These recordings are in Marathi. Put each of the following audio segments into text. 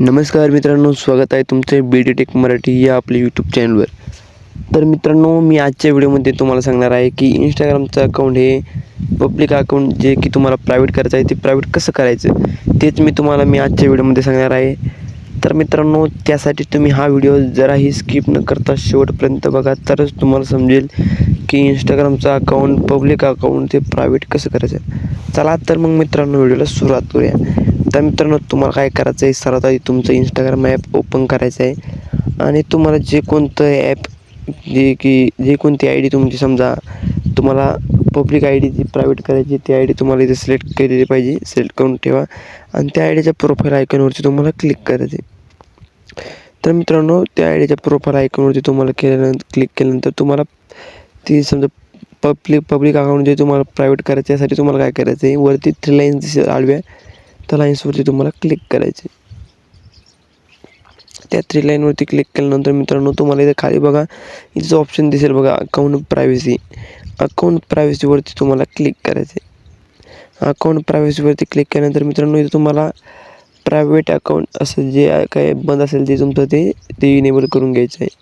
नमस्कार मित्रांनो स्वागत आहे तुमचे बी डी टेक मराठी या आपल्या यूट्यूब चॅनलवर तर मित्रांनो मी आजच्या व्हिडिओमध्ये तुम्हाला सांगणार आहे की इंस्टाग्रामचं अकाउंट हे पब्लिक अकाउंट जे की तुम्हाला प्रायव्हेट करायचं आहे ते प्रायव्हेट कसं करायचं? तेच मी तुम्हाला मी आजच्या व्हिडिओमध्ये सांगणार आहे. तर मित्रांनो त्यासाठी तुम्ही हा व्हिडिओ जराही स्किप न करता शेवटपर्यंत बघा तरच तुम्हाला समजेल की इंस्टाग्रामचं अकाउंट पब्लिक अकाउंट ते प्रायव्हेट कसं करायचं चला तर मग मित्रांनो व्हिडिओला सुरुवात करूया. तर मित्रांनो तुम्हाला काय करायचं आहे? सर्वात आधी तुमचं इंस्टाग्राम ॲप ओपन करायचं आहे. आणि तुम्हाला जे कोणतं ॲप जे की जे कोणती आय डी तुमची समजा तुम्हाला पब्लिक आय डी जी प्रायव्हेट करायची ती आय डी तुम्हाला इथे सिलेक्ट केलेली पाहिजे. सिलेक्ट करून ठेवा. आणि त्या आय डीच्या प्रोफाईल आयकॉनवरती तुम्हाला क्लिक करायचे तर मित्रांनो त्या आय डीच्या प्रोफाईल आयकॉनवरती तुम्हाला केल्यानंतर क्लिक केल्यानंतर तुम्हाला ती समजा पब्लिक पब्लिक अकाउंट जे तुम्हाला प्रायव्हेट करायचं यासाठी तुम्हाला काय करायचं आहे? वरती थ्री लाईन्स दिसेल आडव्या. त्या लाईन्सवरती तुम्हाला क्लिक करायचे त्या थ्री लाईनवरती क्लिक केल्यानंतर मित्रांनो तुम्हाला इथे खाली बघा इथं ऑप्शन दिसेल बघा अकाउंट प्रायव्हसी अकाउंट प्रायव्हसीवरती तुम्हाला क्लिक करायचे अकाउंट प्रायव्हसीवरती क्लिक केल्यानंतर मित्रांनो इथे तुम्हाला प्रायव्हेट अकाउंट असं जे काय बंद असेल ते तुमचं ते ते इनेबल करून घ्यायचं आहे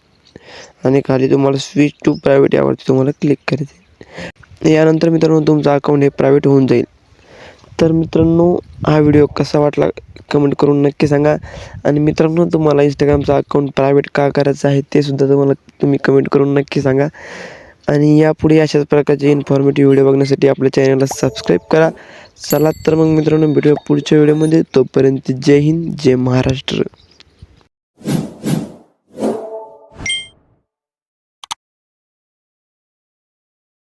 आणि खाली तुम्हाला स्विच टू प्रायव्हेट यावरती तुम्हाला क्लिक करायचं यानंतर मित्रांनो तुमचं अकाउंट हे प्रायव्हेट होऊन जाईल. तर मित्रांनो हा व्हिडिओ कसा वाटला कमेंट करून नक्की सांगा. आणि मित्रांनो तुम्हाला इंस्टाग्रामचा अकाउंट प्रायव्हेट का करायचं आहे ते सुद्धा तुम्हाला तुम्ही कमेंट करून नक्की सांगा. आणि यापुढे अशाच प्रकारचे इन्फॉर्मेटिव्ह व्हिडिओ बघण्यासाठी आपल्या चॅनलला सबस्क्राईब करा. चला तर मग मित्रांनो व्हिडिओ पुढच्या व्हिडिओमध्ये तोपर्यंत जय हिंद जय महाराष्ट्र.